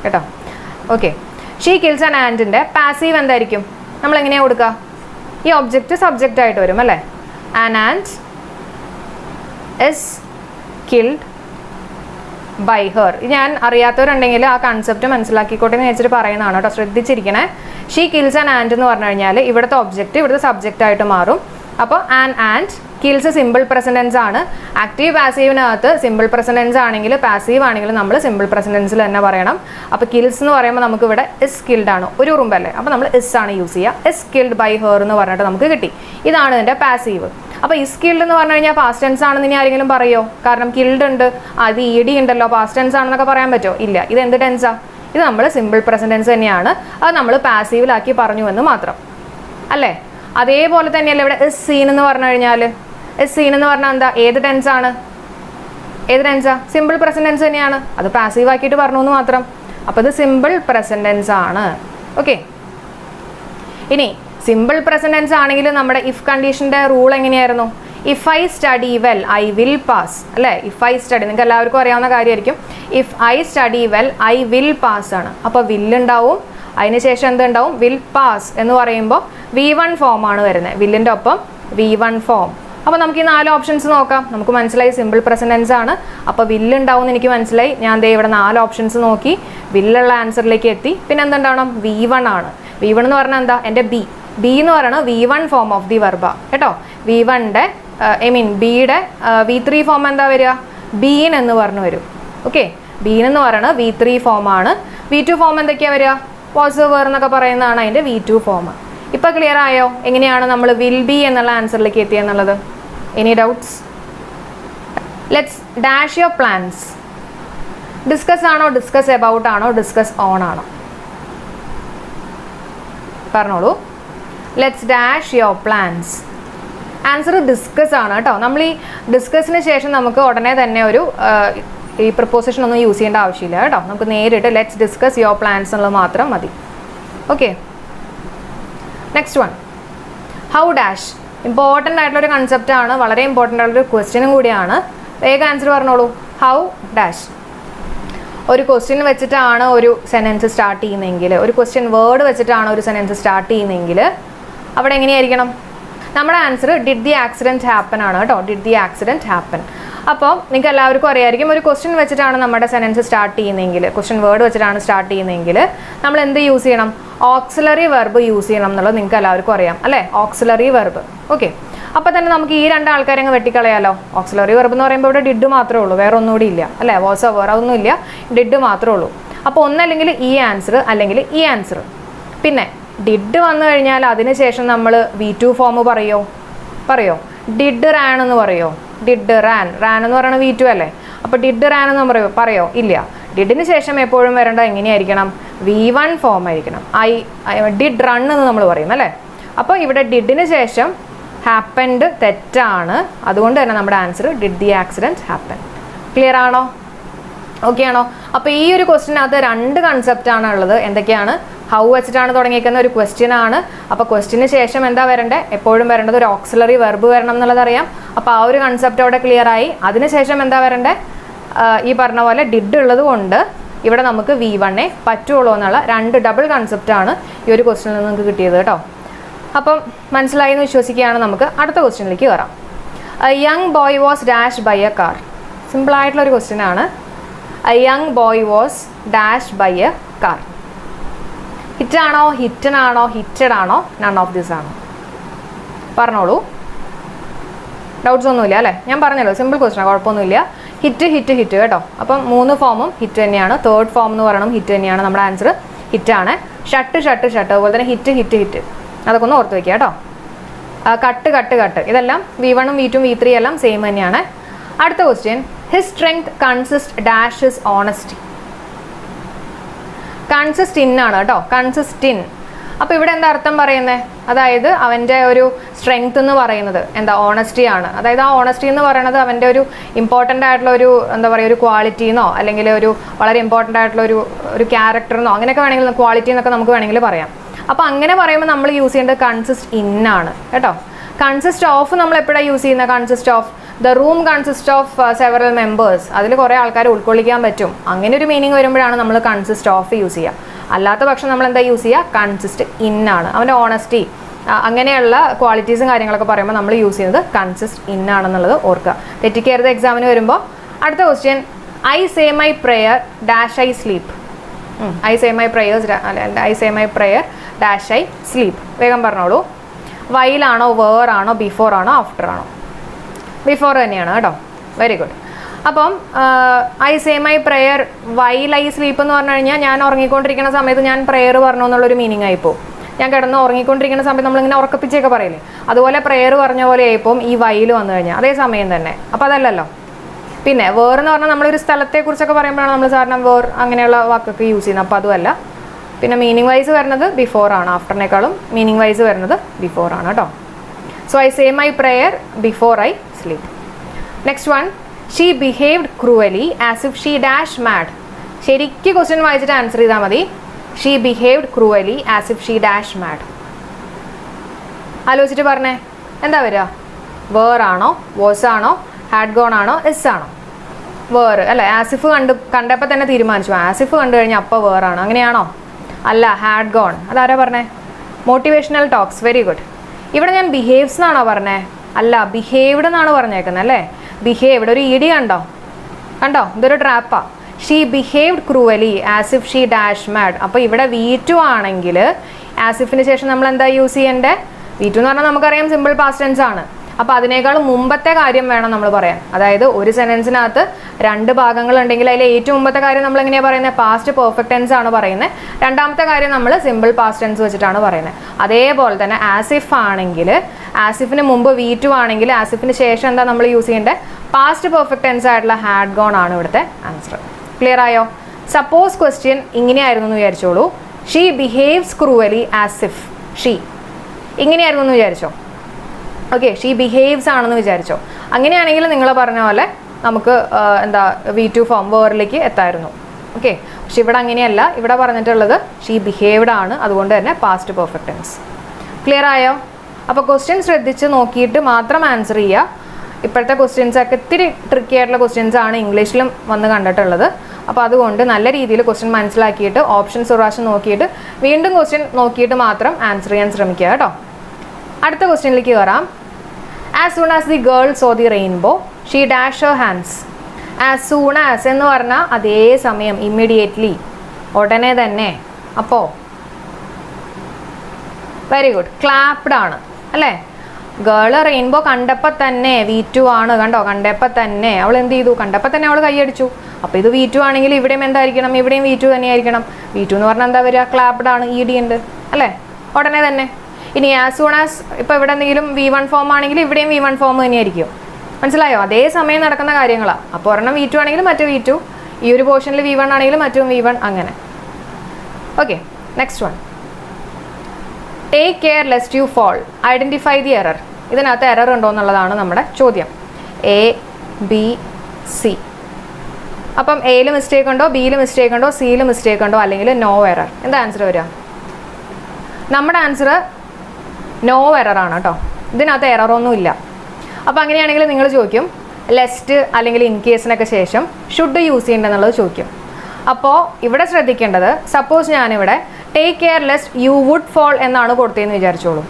കേട്ടോ? ഓക്കെ ഷീ കിൽസ് ആൻഡ് ആൻഡിന്റെ പാസീവ് എന്തായിരിക്കും? നമ്മൾ എങ്ങനെയാണ് കൊടുക്കുക ഈ ഒബ്ജക്റ്റ് സബ്ജക്റ്റ് ആയിട്ട് വരും അല്ലേ? Ann Ann is killed by her ഞാൻ അറിയാത്തവരുണ്ടെങ്കിൽ ആ കൺസെപ്റ്റ് മനസ്സിലാക്കിക്കോട്ടെ എന്ന് വെച്ചിട്ട് പറയുന്നതാണ് കേട്ടോ. ശ്രദ്ധിച്ചിരിക്കണേ. ഷീ കിൽസ് ആൻഡ് ആൻഡ് എന്ന് പറഞ്ഞു കഴിഞ്ഞാൽ ഇവിടുത്തെ ഒബ്ജക്റ്റ് ഇവിടുത്തെ സബ്ജക്റ്റ് ആയിട്ട് മാറും. അപ്പോൾ an and kills simple present tense ആണ്. ആക്റ്റീവ് പാസീവിനകത്ത് സിമ്പിൾ പ്രസന്റൻസ് ആണെങ്കിൽ പാസീവ് ആണെങ്കിലും നമ്മൾ സിമ്പിൾ പ്രസന്റൻസിൽ തന്നെ പറയണം. അപ്പോൾ കിൽസ് എന്ന് പറയുമ്പോൾ നമുക്ക് ഇവിടെ ഇസ് സ്കിൽഡ് ആണ്. ഒരു ഉറുമ്പല്ലേ അപ്പോൾ നമ്മൾ ഇസ് ആണ് യൂസ് ചെയ്യുക ഇസ് സ്കിൽഡ് ബൈ ഹെർ എന്ന് പറഞ്ഞിട്ട് നമുക്ക് കിട്ടി. ഇതാണ് ഇതിന്റെ പാസീവ് അപ്പോൾ ഈ സ്കിൽഡ് എന്ന് പറഞ്ഞു കഴിഞ്ഞാൽ പാസ്റ്റ് ടെൻസ് ആണെന്ന് ഇനി ആരെങ്കിലും പറയുമോ കാരണം കിൽഡ് ഉണ്ട്. അത് ഇ ഡി ഉണ്ടല്ലോ. പാസ്റ്റ് ടെൻസ് ആണെന്നൊക്കെ പറയാൻ പറ്റുമോ ഇല്ല. ഇത് എന്ത് ടെൻസാ ഇത് നമ്മൾ സിമ്പിൾ പ്രസന്റൻസ് തന്നെയാണ്. അത് നമ്മൾ പാസീവിലാക്കി പറഞ്ഞു എന്ന് മാത്രം. അല്ലേ? അതേപോലെ തന്നെയല്ലേ ഇവിടെ എസ് സീൻ എന്ന് പറഞ്ഞു കഴിഞ്ഞാൽ എസ് സീൻ എന്ന് പറഞ്ഞാൽ എന്താ? ഏത് ടെൻസ് ആണ്? ഏത് ടെൻസാ സിമ്പിൾ പ്രസന്റ് ടെൻസ് തന്നെയാണ്. അത് പാസീവ് ആക്കിയിട്ട് പറഞ്ഞു എന്ന് മാത്രം. അപ്പോൾ ഇത് സിമ്പിൾ പ്രസന്റ് ടെൻസ് ആണ്. ഓക്കെ ഇനി സിമ്പിൾ പ്രസന്റ് ടെൻസ് ആണെങ്കിൽ നമ്മുടെ ഇഫ് കണ്ടീഷന്റെ റൂൾ എങ്ങനെയായിരുന്നു? If I study well I will pass അല്ലേ? ഇഫ് ഐ സ്റ്റഡി നിങ്ങൾക്ക് എല്ലാവർക്കും അറിയാവുന്ന കാര്യമായിരിക്കും. If I study well I will pass ആണ്. അപ്പോൾ വില്ലുണ്ടാവും അതിനുശേഷം എന്തുണ്ടാവും വിൽ പാസ് എന്ന് പറയുമ്പോൾ വി വൺ ഫോം ആണ് വരുന്നത്. വില്ലിന്റെ ഒപ്പം വി വൺ ഫോം അപ്പോൾ നമുക്ക് ഈ നാല് ഓപ്ഷൻസ് നോക്കാം. നമുക്ക് മനസ്സിലായി സിമ്പിൾ പ്രസന്റൻസ് ആണ്. അപ്പോൾ വില്ലുണ്ടാവും എന്ന് എനിക്ക് മനസ്സിലായി. ഞാൻ ദേ ഇവിടെ നാല് ഓപ്ഷൻസ് നോക്കി. വില്ലുള്ള ആൻസറിലേക്ക് എത്തി. പിന്നെ എന്തുണ്ടാവണം? വി വൺ ആണ്. വി വൺ എന്ന് പറഞ്ഞാൽ എന്താ? എന്റെ ബി ബി എന്ന് പറയുന്നത് V one form of the verb കേട്ടോ? വി വണ്ണിന്റെ ഐ മീൻ ബിയുടെ വി ത്രീ ഫോം എന്താ വരിക? ബീൻ എന്ന് പറഞ്ഞു വരും. ഓക്കെ ബീൻ എന്ന് പറയുന്നത് വി ത്രീ ഫോം ആണ്. വി ടു ഫോം എന്തൊക്കെയാണ് വരിക? വാസ് വേർ എന്നൊക്കെ പറയുന്നതാണ് അതിന്റെ വി ടു ഫോം ഇപ്പോൾ ക്ലിയർ ആയോ? എങ്ങനെയാണ് നമ്മൾ വിൽ ബി എന്നുള്ള ആൻസറിലേക്ക് എത്തിയെന്നുള്ളത് any doubts let's dash your plans discuss ആണോ? ഡിസ്കസ് എബൌട്ട് ആണോ? ഡിസ്കസ് ഓൺ ആണോ? പറഞ്ഞോളൂ. Let's dash your plans answer discuss ആണ് കേട്ടോ. നമ്മൾ ഈ ഡിസ്കസിന് ശേഷം നമുക്ക് ഉടനെ തന്നെ ഒരു ഈ പ്രപ്പോസിഷൻ ഒന്നും യൂസ് ചെയ്യേണ്ട ആവശ്യമില്ല കേട്ടോ. നമുക്ക് നേരിട്ട് ലെറ്റ്സ് ഡിസ്കസ് യുവർ പ്ലാൻസ് എന്നുള്ളത് മാത്രം മതി. Okay next one how dash important ആയിട്ടുള്ള ഒരു കൺസെപ്റ്റ് ആണ്. വളരെ ഇമ്പോർട്ടന്റ് ആയിട്ടുള്ളൊരു ക്വസ്റ്റ്യനും കൂടിയാണ്. വേഗം ആൻസർ പറഞ്ഞോളൂ. ഹൗ ഡാഷ് ഒരു ക്വസ്റ്റ്യൻ വെച്ചിട്ടാണ് ഒരു സെന്റൻസ് സ്റ്റാർട്ട് ചെയ്യുന്നതെങ്കിൽ ഒരു ക്വസ്റ്റ്യൻ വേർഡ് വെച്ചിട്ടാണ് ഒരു സെന്റൻസ് സ്റ്റാർട്ട് ചെയ്യുന്നതെങ്കിൽ അവിടെ എങ്ങനെയായിരിക്കണം? നമ്മുടെ answer did the accident happen ആണ് കേട്ടോ. ഡിഡ് ദി ആക്സിഡന്റ് ഹാപ്പൻ അപ്പോൾ നിങ്ങൾക്ക് എല്ലാവർക്കും അറിയായിരിക്കും ഒരു ക്വസ്റ്റ്യൻ വെച്ചിട്ടാണ് നമ്മുടെ സെന്റൻസ് സ്റ്റാർട്ട് ചെയ്യുന്നതെങ്കിൽ ക്വസ്റ്റ്യൻ വേർഡ് വെച്ചിട്ടാണ് സ്റ്റാർട്ട് ചെയ്യുന്നതെങ്കിൽ നമ്മൾ എന്ത് യൂസ് ചെയ്യണം? ഓക്സിലറി വെർബ് യൂസ് ചെയ്യണം എന്നുള്ളത് നിങ്ങൾക്ക് എല്ലാവർക്കും അറിയാം അല്ലേ? ഓക്സിലറി വെർബ് ഓക്കെ അപ്പോൾ തന്നെ നമുക്ക് ഈ രണ്ട് ആൾക്കാരെ വെട്ടിക്കളയാലോ? ഓക്സിലറി വെർബ് എന്ന് പറയുമ്പോൾ ഇവിടെ ഡിഡ് മാത്രമേ ഉള്ളൂ വേറെ ഒന്നുകൂടി ഇല്ല അല്ലേ? വോസ് വേറെ ഒന്നുമില്ല ഡിഡ് മാത്രമേ ഉള്ളൂ. അപ്പോൾ ഒന്നല്ലെങ്കിൽ ഈ ആൻസർ അല്ലെങ്കിൽ ഈ ആൻസർ പിന്നെ ഡിഡ് വന്നു കഴിഞ്ഞാൽ അതിന് ശേഷം നമ്മൾ വി ടു ഫോം പറയോ? പറയോ? ഡിഡ് റാൻ എന്ന് പറയോ? ഡിഡ് റാൻ റാൻ എന്ന് പറയുന്നത് വി ടു അല്ലേ? അപ്പോൾ ഡിഡ് റാൻ എന്ന് പറയോ? പറയോ? ഇല്ല. ഡിഡിന് ശേഷം എപ്പോഴും വരേണ്ട എങ്ങനെയായിരിക്കണം? വി വൺ ഫോം ആയിരിക്കണം. ഐ ഡിഡ് റൺ എന്ന് നമ്മൾ പറയും അല്ലേ? അപ്പോൾ ഇവിടെ ഡിഡിന് ശേഷം ഹാപ്പൻഡ് തെറ്റാണ്. അതുകൊണ്ട് തന്നെ നമ്മുടെ answer did the accident happen clear ആണോ? ഓക്കെ ആണോ? അപ്പോൾ ഈ ഒരു ക്വസ്റ്റിനകത്ത് രണ്ട് കൺസെപ്റ്റാണ് ഉള്ളത്. എന്തൊക്കെയാണ്? ഹൗ വെച്ചിട്ടാണ് തുടങ്ങിയിരിക്കുന്ന ഒരു ക്വസ്റ്റ്യൻ ആണ്. അപ്പോൾ ക്വസ്റ്റിന് ശേഷം എന്താ വരേണ്ടത് എപ്പോഴും വരേണ്ടത് ഒരു ഓക്സിലറി വെർബ് വരണം എന്നുള്ളത് അറിയാം. അപ്പോൾ ആ ഒരു കൺസെപ്റ്റ് അവിടെ ക്ലിയർ ആയി. അതിനുശേഷം എന്താ വരണ്ടേ? ആ, ഈ പറഞ്ഞ പോലെ ഡിഡ് ഉള്ളത് കൊണ്ട് ഇവിടെ നമുക്ക് വി വണ്ണേ പറ്റുള്ളൂ എന്നുള്ള രണ്ട് ഡബിൾ കൺസെപ്റ്റാണ് ഈ ഒരു ക്വസ്റ്റിനിൽ നിന്ന് നമുക്ക് കിട്ടിയത് കേട്ടോ. അപ്പം മനസ്സിലായി എന്ന് വിശ്വസിക്കുകയാണ് നമുക്ക് അടുത്ത ക്വസ്റ്റ്യനിലേക്ക് കയറാം young boy was dash by a car simple ആയിട്ടുള്ള ഒരു ക്വസ്റ്റ്യൻ ആണ്. Young boy was dash by a car ഹിറ്റാണോ ഹിറ്റനാണോ ഹിറ്റഡ് ആണോ നൺ ഓഫ് ദിസ് ആണോ. പറഞ്ഞോളൂ. ഡൗട്ട്സ് ഒന്നുമില്ല അല്ലേ? ഞാൻ പറഞ്ഞല്ലോ സിമ്പിൾ ക്വസ്റ്റ്യൻ കുഴപ്പമൊന്നുമില്ല. ഹിറ്റ് ഹിറ്റ് ഹിറ്റ് കേട്ടോ. അപ്പം മൂന്ന് ഫോമും ഹിറ്റ് തന്നെയാണ്. തേർഡ് ഫോം എന്ന് പറയണം ഹിറ്റ് തന്നെയാണ് നമ്മുടെ ആൻസർ ഹിറ്റാണ് ഷട്ട് ഷട്ട് ഷട്ട് അതുപോലെ തന്നെ ഹിറ്റ് ഹിറ്റ് ഹിറ്റ് അതൊക്കെ ഒന്ന് ഓർത്ത് വെക്കുക കേട്ടോ. കട്ട് കട്ട് കട്ട് ഇതെല്ലാം വി വണ്ണും വി ടും വി ത്രീ എല്ലാം സെയിം തന്നെയാണ്. അടുത്ത question his strength consist dash is honesty consist in ആണ് കേട്ടോ. കൺസിസ്റ്റ് ഇൻ അപ്പോൾ ഇവിടെ എന്താ അർത്ഥം പറയുന്നത് അതായത് അവന്റെ ഒരു സ്ട്രെങ്ത് എന്ന് പറയുന്നത് എന്താ ഓണസ്റ്റി ആണ്. അതായത് ആ ഓണസ്റ്റി എന്ന് പറയുന്നത് അവന്റെ ഒരു ഇമ്പോർട്ടന്റ് ആയിട്ടുള്ള ഒരു എന്താ പറയുക ഒരു ക്വാളിറ്റിന്നോ അല്ലെങ്കിൽ ഒരു വളരെ ഇമ്പോർട്ടന്റ് ആയിട്ടുള്ള ഒരു ഒരു ക്യാരക്ടറിനോ അങ്ങനെയൊക്കെ വേണമെങ്കിൽ ക്വാളിറ്റി എന്നൊക്കെ നമുക്ക് വേണമെങ്കിൽ പറയാം. അപ്പോൾ അങ്ങനെ പറയുമ്പോൾ നമ്മൾ യൂസ് ചെയ്യേണ്ടത് കൺസിസ്റ്റ് ഇൻ ആണ് കേട്ടോ. കൺസിസ്റ്റ് ഓഫ് നമ്മൾ എപ്പോഴാണ് യൂസ് ചെയ്യുന്നത് consist of the room consist of several members അതിൽ കുറേ ആൾക്കാരെ ഉൾക്കൊള്ളിക്കാൻ പറ്റും. അങ്ങനെ ഒരു മീനിങ് വരുമ്പോഴാണ് നമ്മൾ കൺസിസ്റ്റ് ഓഫ് യൂസ് ചെയ്യുക. അല്ലാത്ത പക്ഷം നമ്മൾ എന്താ യൂസ് ചെയ്യുക? കൺസിസ്റ്റ് ഇൻ ആണ്. അവന്റെ ഓണസ്റ്റി അങ്ങനെയുള്ള ക്വാളിറ്റീസും കാര്യങ്ങളൊക്കെ പറയുമ്പോൾ നമ്മൾ യൂസ് ചെയ്യുന്നത് കൺസിസ്റ്റ് ഇൻ ആണെന്നുള്ളത് ഓർക്കുക. തെറ്റിക്കരുത് എക്സാമിന് വരുമ്പോൾ അടുത്ത question I say my prayer dash I sleep I say my prayers I say my prayer dash I sleep വേഗം പറഞ്ഞോളൂ. വൈലാണോ വേർ ആണോ ബിഫോർ ആണോ ആഫ്റ്റർ ആണോ? ബിഫോർ തന്നെയാണ് കേട്ടോ. വെരി ഗുഡ് അപ്പം I say my prayer while I sleep എന്ന് പറഞ്ഞു കഴിഞ്ഞാൽ ഞാൻ ഉറങ്ങിക്കൊണ്ടിരിക്കുന്ന സമയത്ത് ഞാൻ പ്രെയർ പറഞ്ഞു എന്നുള്ളൊരു മീനിങ് ആയിപ്പോൾ ഞാൻ കിടന്ന് ഉറങ്ങിക്കൊണ്ടിരിക്കുന്ന സമയത്ത് നമ്മളിങ്ങനെ ഉറക്കപ്പിച്ചൊക്കെ പറയില്ലേ? അതുപോലെ പ്രെയർ പറഞ്ഞ പോലെ ആയിപ്പോൾ ഈ വൈൽ വന്നു കഴിഞ്ഞാൽ. അതേ സമയം തന്നെ. അപ്പോൾ അതല്ലല്ലോ. പിന്നെ വേർ എന്ന് പറഞ്ഞാൽ നമ്മളൊരു സ്ഥലത്തെക്കുറിച്ചൊക്കെ പറയുമ്പോഴാണ് നമ്മൾ സാധാരണ വേർ അങ്ങനെയുള്ള വാക്കൊക്കെ യൂസ് ചെയ്യുന്നത്. അപ്പോൾ അതുമല്ല. പിന്നെ മീനിങ് വൈസ് വരുന്നത് ബിഫോർ ആണ്. ആഫ്റ്ററിനേക്കാളും മീനിങ് വൈസ് വരുന്നത് ബിഫോർ ആണ് കേട്ടോ. So I say I prayer before I sleep next one she behaved cruelly as if she dash mad ശരിക്ക് ക്വസ്റ്റ്യൻ വായിച്ചിട്ട് ആൻസർ ചെയ്താൽ മതി. She behaved cruelly as if she dash mad ആലോചിച്ചിട്ട് പറഞ്ഞേ. എന്താ വരിക? വേർ ആണോ? വോസ് ആണോ? ഹാഡ് ഗോൺ ആണോ? എസ് ആണോ? വേർ അല്ലേ? ആസിഫ് കണ്ട് കണ്ടപ്പോൾ തന്നെ തീരുമാനിച്ചു. ആസിഫ് കണ്ടു കഴിഞ്ഞാൽ അപ്പോൾ ആണോ? അങ്ങനെയാണോ? അല്ല ഹാഡ് ഗോൺ അതാരാ പറഞ്ഞേ? മോട്ടിവേഷണൽ ടോക്സ് വെരി ഗുഡ് ഇവിടെ ഞാൻ ബിഹേവ്സ് എന്നാണോ പറഞ്ഞേ? അല്ല ബിഹേവ്ഡ് എന്നാണ് പറഞ്ഞേക്കുന്നത് അല്ലേ? ബിഹേവ്ഡ് ഒരു ഇടി കണ്ടോ? കണ്ടോ? ഇതൊരു ട്രാപ്പാ she behaved cruelly as if she dash mad അപ്പോൾ ഇവിടെ വി ടു ആണെങ്കിൽ ആസിഫിന് ശേഷം നമ്മൾ എന്താ യൂസ് ചെയ്യണ്ടേ? വി ടു എന്ന് പറഞ്ഞാൽ നമുക്കറിയാം സിമ്പിൾ പാസ്റ്റ് ടെൻസ് ആണ്. അപ്പോൾ അതിനേക്കാൾ മുമ്പത്തെ കാര്യം വേണം നമ്മൾ പറയാൻ. അതായത് ഒരു സെന്റൻസിനകത്ത് രണ്ട് ഭാഗങ്ങൾ ഉണ്ടെങ്കിൽ അതിൽ ഏറ്റവും മുമ്പത്തെ കാര്യം നമ്മൾ എങ്ങനെയാണ് പറയുന്നത്? പാസ്റ്റ് പെർഫെക്റ്റ് ടെൻസ് ആണ് പറയുന്നത്. രണ്ടാമത്തെ കാര്യം നമ്മൾ സിമ്പിൾ പാസ്റ്റ് ടെൻസ് വെച്ചിട്ടാണ് പറയുന്നത്. അതേപോലെ തന്നെ ആസിഫ് ആണെങ്കിൽ ആസിഫിന് മുമ്പ് വി ടു ആണെങ്കിൽ ആസിഫിന് ശേഷം എന്താ നമ്മൾ യൂസ് ചെയ്യേണ്ടത്? പാസ്റ്റ് പെർഫെക്റ്റ് ടെൻസ് ആയിട്ടുള്ള ഹാഡ് ഗോൺ ആണ് ഇവിടുത്തെ ആൻസർ ക്ലിയർ ആയോ? സപ്പോസ് ക്വസ്റ്റ്യൻ ഇങ്ങനെയായിരുന്നു എന്ന് വിചാരിച്ചോളൂ. She behaves cruelly as if she ഇങ്ങനെയായിരുന്നു എന്ന് വിചാരിച്ചോ? ഓക്കെ ഷീ ബിഹേവ്സ് ആണെന്ന് വിചാരിച്ചോ. അങ്ങനെയാണെങ്കിൽ നിങ്ങൾ പറഞ്ഞ പോലെ നമുക്ക് എന്താ വി ടു ഫോം വേറിലേക്ക് എത്തായിരുന്നു. ഓക്കെ പക്ഷെ ഇവിടെ അങ്ങനെയല്ല. ഇവിടെ പറഞ്ഞിട്ടുള്ളത് ഷീ ബിഹേവ്ഡ് ആണ്. അതുകൊണ്ട് തന്നെ പാസ്റ്റ് പെർഫെക്റ്റൻസ് ക്ലിയർ ആയോ? അപ്പോൾ ക്വസ്റ്റ്യൻ ശ്രദ്ധിച്ച് നോക്കിയിട്ട് മാത്രം ആൻസർ ചെയ്യുക ഇപ്പോഴത്തെ ക്വസ്റ്റ്യൻസ് ഒക്കെ ഇത്തിരി ട്രിക്കി ആയിട്ടുള്ള ക്വസ്റ്റ്യൻസ് ആണ് ഇംഗ്ലീഷിലും വന്ന് കണ്ടിട്ടുള്ളത്. അപ്പോൾ അതുകൊണ്ട് നല്ല രീതിയിൽ ക്വസ്റ്റ്യൻ മനസ്സിലാക്കിയിട്ട് ഓപ്ഷൻസ് പ്രാവശ്യം നോക്കിയിട്ട് വീണ്ടും ക്വസ്റ്റ്യൻ നോക്കിയിട്ട് മാത്രം ആൻസർ ചെയ്യാൻ ശ്രമിക്കുക കേട്ടോ. അടുത്ത ക്വസ്റ്റ്യനിലേക്ക് കയറാം as soon as the girl saw the rainbow she dash her hands as soon as എന്ന് പറഞ്ഞാൽ അതേ സമയം ഇമ്മീഡിയറ്റ്ലി ഉടനെ തന്നെ. അപ്പോൾ വെരി ഗുഡ് ക്ലാപ്ഡ് ആണ്. അല്ലേ? ഗേൾ റെയിൻബോ കണ്ടപ്പോൾ തന്നെ വി ടു ആണ് കണ്ടോ? കണ്ടപ്പോൾ തന്നെ അവൾ എന്ത് ചെയ്തു? കണ്ടപ്പോൾ തന്നെ അവൾ കൈയടിച്ചു. അപ്പോൾ ഇത് വി ടു ആണെങ്കിൽ ഇവിടെയും എന്തായിരിക്കണം? ഇവിടെയും വി ടു തന്നെയായിരിക്കണം. വി ടു എന്ന് പറഞ്ഞാൽ എന്താ വരിക? ക്ലാപ്ഡ് ആണ് ഇ ഡി ഉണ്ട്. അല്ലേ? ഉടനെ തന്നെ. ഇനി ആസ് സൂൺ ആസ് ഇപ്പോൾ ഇവിടെ എന്തെങ്കിലും വി വൺ ഫോം ആണെങ്കിൽ ഇവിടെയും വി വൺ ഫോം തന്നെയായിരിക്കും. മനസ്സിലായോ? അതേ സമയം നടക്കുന്ന കാര്യങ്ങളാണ് അപ്പോൾ ഒരെണ്ണം വി ടു ആണെങ്കിൽ മറ്റു വി ടു ഈ ഒരു പോർഷനിൽ വി വൺ ആണെങ്കിലും മറ്റും വി വൺ അങ്ങനെ. Okay next one take care lest you fall identify the error ഇതിനകത്ത് എറർ ഉണ്ടോ എന്നുള്ളതാണ് നമ്മുടെ ചോദ്യം. എ ബി സി അപ്പം എയിൽ മിസ്റ്റേക്ക് ഉണ്ടോ ബിയിൽ മിസ്റ്റേക്ക് ഉണ്ടോ സിയിൽ മിസ്റ്റേക്ക് ഉണ്ടോ അല്ലെങ്കിൽ നോ എറർ എന്താ ആൻസർ വരിക? നമ്മുടെ ആൻസർ നോ എറർ ആണ് കേട്ടോ. ഇതിനകത്ത് എററൊന്നും ഇല്ല. അപ്പോൾ അങ്ങനെയാണെങ്കിൽ നിങ്ങൾ ചോദിക്കും ലെസ്റ്റ് അല്ലെങ്കിൽ ഇൻ കേസിനൊക്കെ ശേഷം ഷുഡ് യൂസ് ചെയ്യേണ്ടതെന്നുള്ളത് ചോദിക്കും. അപ്പോൾ ഇവിടെ ശ്രദ്ധിക്കേണ്ടത് സപ്പോസ് ഞാനിവിടെ take care lest you would fall എന്നാണ് കൊടുത്തതെന്ന് വിചാരിച്ചോളൂ.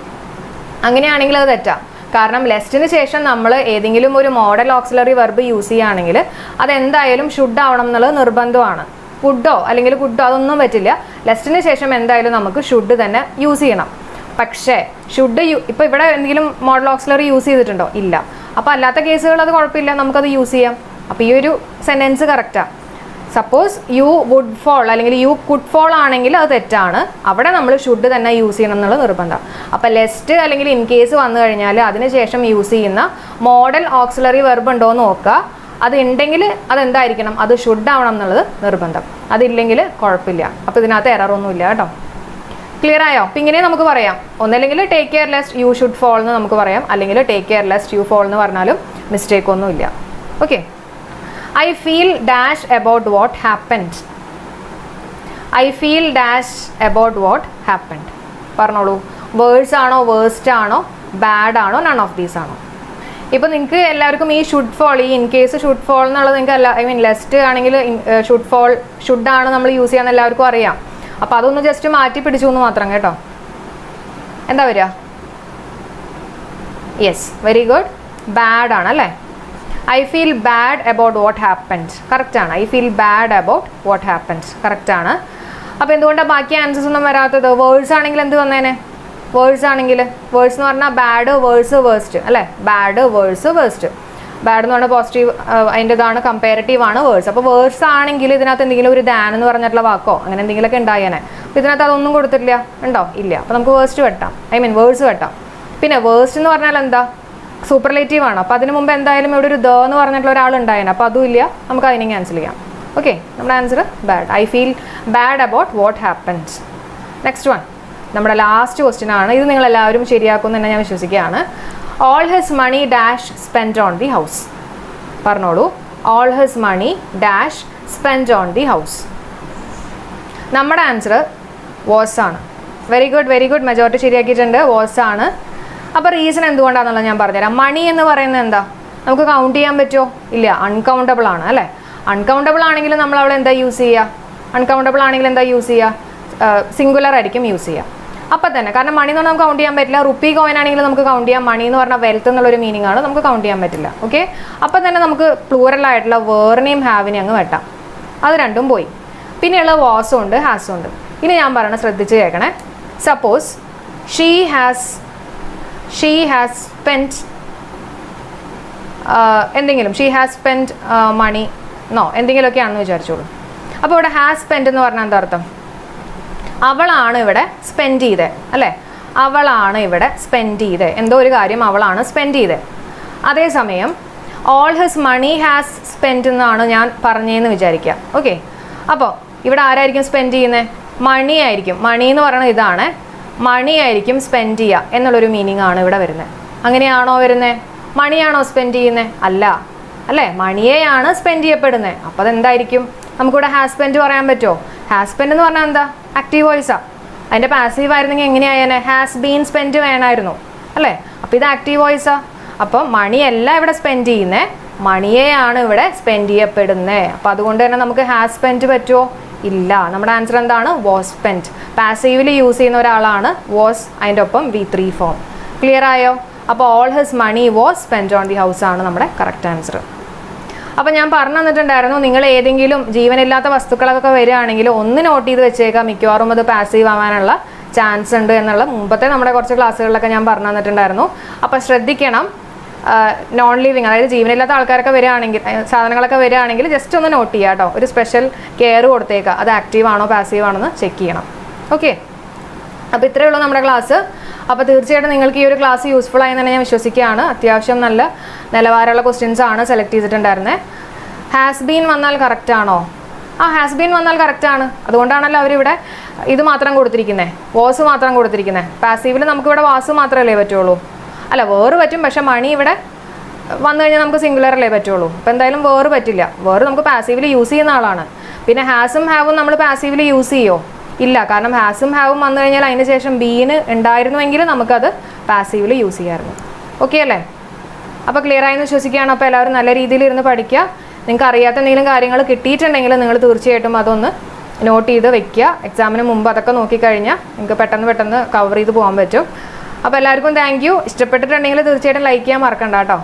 അങ്ങനെയാണെങ്കിൽ അത് തെറ്റാം. കാരണം ലെസ്റ്റിന് ശേഷം നമ്മൾ ഏതെങ്കിലും ഒരു മോഡൽ ഓക്സിലറി വെർബ് യൂസ് ചെയ്യുകയാണെങ്കിൽ അതെന്തായാലും ഷുഡ് ആവണം എന്നുള്ളത് നിർബന്ധമാണ്. വുഡോ അല്ലെങ്കിൽ കുഡോ അതൊന്നും പറ്റില്ല. ലെസ്റ്റിന് ശേഷം എന്തായാലും നമുക്ക് ഷുഡ് തന്നെ യൂസ് ചെയ്യണം. പക്ഷേ ഷുഡ് യു ഇപ്പോൾ ഇവിടെ എന്തെങ്കിലും മോഡൽ ഓക്സിലറി യൂസ് ചെയ്തിട്ടുണ്ടോ? ഇല്ല. അപ്പോൾ അല്ലാത്ത കേസുകൾ അത് കുഴപ്പമില്ല. നമുക്കത് യൂസ് ചെയ്യാം. അപ്പോൾ ഈ ഒരു സെന്റൻസ് കറക്റ്റാണ് സപ്പോസ് യു വുഡ് ഫോൾ അല്ലെങ്കിൽ യു കുഡ് ഫോൾ ആണെങ്കിൽ അത് തെറ്റാണ്. അവിടെ നമ്മൾ ഷുഡ് തന്നെ യൂസ് ചെയ്യണം എന്നുള്ള നിർബന്ധം. അപ്പം ലെസ്റ്റ് അല്ലെങ്കിൽ ഇൻ കേസ് വന്നു കഴിഞ്ഞാൽ അതിനുശേഷം യൂസ് ചെയ്യുന്ന മോഡൽ ഓക്സിലറി വെർബ് ഉണ്ടോ എന്ന് നോക്കുക. അത് ഉണ്ടെങ്കിൽ അതെന്തായിരിക്കണം? അത് ഷുഡ് ആവണം എന്നുള്ളത് നിർബന്ധം. അതില്ലെങ്കിൽ കുഴപ്പമില്ല. അപ്പോൾ ഇതിനകത്ത് എററൊന്നുമില്ല കേട്ടോ. ക്ലിയർ ആയോ? അപ്പം ഇങ്ങനെ നമുക്ക് പറയാം. ഒന്നല്ലെങ്കിൽ take care lest you should fall എന്ന് നമുക്ക് പറയാം. അല്ലെങ്കിൽ take care lest you fall എന്ന് പറഞ്ഞാലും മിസ്റ്റേക്ക് ഒന്നുമില്ല. Okay I feel dash about what happened I feel dash about what happened പറഞ്ഞോളൂ. വേഴ്സ് ആണോ വേഴ്സ്റ്റ് ആണോ ബാഡ് ആണോ നൺ ഓഫ് ദീസ് ആണോ? ഇപ്പം നിങ്ങൾക്ക് എല്ലാവർക്കും ഈ ഷുഡ് ഫോൾ ഈ ഇൻ കേസ് ഷുഡ് ഫോൾ എന്നുള്ളത് നിങ്ങൾക്ക് അല്ല ഐ മീൻ ലെസ്റ്റ് ആണെങ്കിൽ ഷുഡ് ഫോൾ ഷുഡ് ആണ് നമ്മൾ യൂസ് ചെയ്യാന്ന് എല്ലാവർക്കും അറിയാം. അപ്പോൾ അതൊന്ന് ജസ്റ്റ് മാറ്റി പിടിച്ചു എന്ന് മാത്രം കേട്ടോ. എന്താ വരിക? യെസ് വെരി ഗുഡ് ബാഡ് ആണ് അല്ലേ? I feel bad about what happens correct ആണ്. I feel bad about what happens correct ആണ്. അപ്പോൾ എന്തുകൊണ്ടാണ് ബാക്കി ആൻസേഴ്സ് ഒന്നും വരാത്തത്? വേർഡ്സ് ആണെങ്കിൽ എന്ത് വന്നേനെ? വേർഡ്സ് ആണെങ്കിൽ വേർഡ്സ് എന്ന് പറഞ്ഞാൽ ബാഡ് വേഴ്സ് വേഴ്സ്റ്റ് അല്ലേ? ബാഡ് വേഴ്സ് വേഴ്സ്റ്റ് ബാഡ് എന്ന് പറഞ്ഞാൽ പോസിറ്റീവ് അതിന്റെ ഇതാണ് കമ്പാരറ്റീവ് ആണ് വേർഡ്സ് അപ്പോൾ വേർഡ്സ് ആണെങ്കിൽ ഇതിനകത്ത് എന്തെങ്കിലും ഒരു ദാൻ എന്ന് പറഞ്ഞിട്ടുള്ള വാക്കോ അങ്ങനെ എന്തെങ്കിലുമൊക്കെ ഉണ്ടായേനെ. അപ്പോൾ ഇതിനകത്ത് അതൊന്നും കൊടുത്തിട്ടില്ല. ഉണ്ടോ? ഇല്ല. അപ്പോൾ നമുക്ക് വേഴ്സ്റ്റ് വെട്ടാം. ഐ മീൻ വേർഡ്സ് വെട്ടാം. പിന്നെ വേഴ്സ്റ്റ് എന്ന് പറഞ്ഞാൽ എന്താ? സൂപ്പർലേറ്റീവ് ആണ് അപ്പോൾ അതിന് മുമ്പ് എന്തായാലും ഇവിടെ ഒരു ദ എന്ന് പറഞ്ഞിട്ടുള്ള ഒരാൾ ഉണ്ടായേനെ. അപ്പോൾ അതും ഇല്ല. നമുക്ക് അതിനെ ക്യാൻസൽ ചെയ്യാം. ഓക്കെ നമ്മുടെ answer bad I feel bad about what happens next one നമ്മുടെ ലാസ്റ്റ് ക്വസ്റ്റ്യൻ ആണ്. ഇത് നിങ്ങൾ എല്ലാവരും ശരിയാക്കും തന്നെ ഞാൻ വിശ്വസിക്കുകയാണ്. All his money dash spend on the house പറഞ്ഞോളൂ. All his money dash spend on the house നമ്മുടെ ആൻസർ വാസ് ആണ്. Very good very good majority ശരിയാക്കിയിട്ടുണ്ട്. Was ആണ്. അപ്പോൾ റീസൺ എന്തുകൊണ്ടാണെന്നുള്ളത് ഞാൻ പറഞ്ഞുതരാം. മണി എന്ന് പറയുന്നത് എന്താ? നമുക്ക് കൗണ്ട് ചെയ്യാൻ പറ്റുമോ? ഇല്ല അൺകൗണ്ടബിൾ ആണ് അല്ലേ? അൺകൗണ്ടബിൾ ആണെങ്കിൽ നമ്മൾ അവിടെ എന്താ യൂസ് ചെയ്യുക അൺകൗണ്ടബിൾ ആണെങ്കിൽ എന്താ യൂസ് ചെയ്യുക സിംഗുലർ ആയിരിക്കും യൂസ് ചെയ്യുക അപ്പം തന്നെ കാരണം മണി എന്ന് പറഞ്ഞാൽ നമുക്ക് കൗണ്ട് ചെയ്യാൻ പറ്റില്ല. റുപ്പി കോയിൻ ആണെങ്കിൽ നമുക്ക് കൗണ്ട് ചെയ്യാം. മണി എന്ന് പറഞ്ഞാൽ വെൽത്ത് എന്നുള്ളൊരു മീനിങ് ആണ് നമുക്ക് കൗണ്ട് ചെയ്യാൻ പറ്റില്ല. ഓക്കെ അപ്പം തന്നെ നമുക്ക് പ്ലൂറൽ ആയിട്ടുള്ള വേറിനെയും ഹാവിനെയും അങ്ങ് വെട്ടാം. അത് രണ്ടും പോയി. പിന്നെയുള്ള വാസും ഉണ്ട് ഹാസും ഉണ്ട്. ഇനി ഞാൻ പറയണ ശ്രദ്ധിച്ച് കേൾക്കണേ. Suppose she has she has spend എന്തെങ്കിലും she has spend money no എന്തെങ്കിലുമൊക്കെ ആണെന്ന് വിചാരിച്ചോളൂ. അപ്പോൾ ഇവിടെ ഹാസ് സ്പെൻഡ് എന്ന് പറഞ്ഞാൽ എന്താ അർത്ഥം? അവളാണ് ഇവിടെ സ്പെൻഡ് ചെയ്തത് അല്ലേ? അവളാണ് ഇവിടെ സ്പെൻഡ് ചെയ്തത് എന്തോ ഒരു കാര്യം അവളാണ് സ്പെൻഡ് ചെയ്തത് അതേസമയം all his money has spend എന്നാണ് ഞാൻ പറഞ്ഞതെന്ന് വിചാരിക്കുക. ഓക്കെ അപ്പോൾ ഇവിടെ ആരായിരിക്കും സ്പെൻഡ് ചെയ്യുന്നത് മണി ആയിരിക്കും. മണി എന്ന് പറയുന്നത് ഇതാണ്. മണി ആയിരിക്കും സ്പെൻഡ് ചെയ്യുക എന്നുള്ളൊരു മീനിങ് ആണ് ഇവിടെ വരുന്നത്. അങ്ങനെയാണോ വരുന്നത് മണിയാണോ സ്പെൻഡ് ചെയ്യുന്നത് അല്ല. അല്ലേ? മണിയെയാണ് സ്പെൻഡ് ചെയ്യപ്പെടുന്നത്. അപ്പോൾ അതെന്തായിരിക്കും? നമുക്കിവിടെ ഹാസ്ബൻഡ് പറയാൻ പറ്റുമോ? ഹാസ്ബൻഡ് എന്ന് പറഞ്ഞാൽ എന്താ? ആക്റ്റീവ് വോയിസാണ് അതിന്റെ പാസീവ് ആയിരുന്നെങ്കിൽ എങ്ങനെയായേനെ ഹാസ് ബീൻ സ്പെൻഡ് വേണമായിരുന്നു. അല്ലേ? അപ്പോൾ ഇത് ആക്റ്റീവ് വോയിസാണ് അപ്പോൾ മണിയല്ല ഇവിടെ സ്പെൻഡ് ചെയ്യുന്നത് മണിയെയാണ് ഇവിടെ സ്പെൻഡ് ചെയ്യപ്പെടുന്നത് അപ്പോൾ അതുകൊണ്ട് തന്നെ നമുക്ക് ഹാസ് സ്പെൻഡ് പറ്റുമോ? ഇല്ല. നമ്മുടെ ആൻസർ എന്താണ്? വാസ് സ്പെൻഡ് പാസീവിൽ യൂസ് ചെയ്യുന്ന ഒരാളാണ് വാസ് അതിന്റെ ഒപ്പം വി ത്രീ ഫോം ക്ലിയർ ആയോ? അപ്പോൾ all his money was spend on the house ആണ് നമ്മുടെ കറക്റ്റ് ആൻസർ അപ്പോൾ ഞാൻ പറഞ്ഞു തന്നിട്ടുണ്ടായിരുന്നു നിങ്ങൾ ഏതെങ്കിലും ജീവനില്ലാത്ത വസ്തുക്കളൊക്കെ വരികയാണെങ്കിൽ ഒന്ന് നോട്ട് ചെയ്ത് വെച്ചേക്കാം മിക്കവാറും അത് പാസീവ് ആവാനുള്ള ചാൻസ് ഉണ്ട് എന്നുള്ള മുമ്പത്തെ നമ്മുടെ കുറച്ച് ക്ലാസ്സുകളിലൊക്കെ ഞാൻ പറഞ്ഞു തന്നിട്ടുണ്ടായിരുന്നു. അപ്പോൾ ശ്രദ്ധിക്കണം നോൺ ലിവിങ് അതായത് ജീവനില്ലാത്ത ആൾക്കാരൊക്കെ വരികയാണെങ്കിൽ സാധനങ്ങളൊക്കെ വരികയാണെങ്കിൽ ജസ്റ്റ് ഒന്ന് നോട്ട് ചെയ്യുക കേട്ടോ ഒരു സ്പെഷ്യൽ കെയർ കൊടുത്തേക്കുക. അത് ആക്റ്റീവ് ആണോ പാസീവ് ആണോ എന്ന് ചെക്ക് ചെയ്യണം. ഓക്കെ അപ്പോൾ ഇത്രയേ ഉള്ളൂ നമ്മുടെ ക്ലാസ് അപ്പോൾ തീർച്ചയായിട്ടും നിങ്ങൾക്ക് ഈ ഒരു ക്ലാസ് യൂസ്ഫുൾ ആയി തന്നെ ഞാൻ വിശ്വസിക്കുകയാണ്. അത്യാവശ്യം നല്ല നിലവാരമുള്ള ക്വസ്റ്റ്യൻസ് ആണ് സെലക്ട് ചെയ്തിട്ടുണ്ടായിരുന്നത് ഹാസ് ബീൻ വന്നാൽ കറക്റ്റ് ആണോ? ആ ഹാസ് ബീൻ വന്നാൽ കറക്റ്റ് ആണ്. അതുകൊണ്ടാണല്ലോ അവരിവിടെ ഇത് മാത്രം കൊടുത്തിരിക്കുന്നത് വാസ് മാത്രം കൊടുത്തിരിക്കുന്നത് പാസീവിൽ നമുക്കിവിടെ വാസ് മാത്രമല്ലേ പറ്റുള്ളൂ. അല്ല വേറ് പറ്റും പക്ഷെ മണി ഇവിടെ വന്നു കഴിഞ്ഞാൽ നമുക്ക് സിംഗുലർ അല്ലേ പറ്റുള്ളൂ. അപ്പോൾ എന്തായാലും വേറെ പറ്റില്ല. വേറെ നമുക്ക് പാസീവ്ലി യൂസ് ചെയ്യുന്ന ആളാണ്. പിന്നെ ഹാസും ഹാവും നമ്മൾ പാസീവ്ലി യൂസ് ചെയ്യോ? ഇല്ല. കാരണം ഹാസും ഹാവും വന്നു കഴിഞ്ഞാൽ അതിന് ശേഷം ബീന് ഉണ്ടായിരുന്നുവെങ്കിൽ നമുക്കത് പാസീവ്ലി യൂസ് ചെയ്യാമായിരുന്നു. ഓക്കെ അല്ലേ? അപ്പോൾ ക്ലിയർ ആയെന്ന് വിശ്വസിക്കുകയാണ്. അപ്പോൾ എല്ലാവരും നല്ല രീതിയിൽ ഇരുന്ന് പഠിക്കുക. നിങ്ങൾക്ക് അറിയാത്ത എന്തെങ്കിലും കാര്യങ്ങൾ കിട്ടിയിട്ടുണ്ടെങ്കിൽ നിങ്ങൾ തീർച്ചയായിട്ടും അതൊന്ന് നോട്ട് ചെയ്ത് വെക്കുക. എക്സാമിന് മുമ്പ് അതൊക്കെ നോക്കിക്കഴിഞ്ഞാൽ നിങ്ങൾക്ക് പെട്ടെന്ന് പെട്ടെന്ന് കവർ ചെയ്ത് പോകാൻ പറ്റും. അപ്പോൾ എല്ലാവർക്കും താങ്ക് യു ഇഷ്ടപ്പെട്ടിട്ടുണ്ടെങ്കിൽ തീർച്ചയായിട്ടും ലൈക്ക് ചെയ്യാൻ മറക്കണ്ട കേട്ടോ.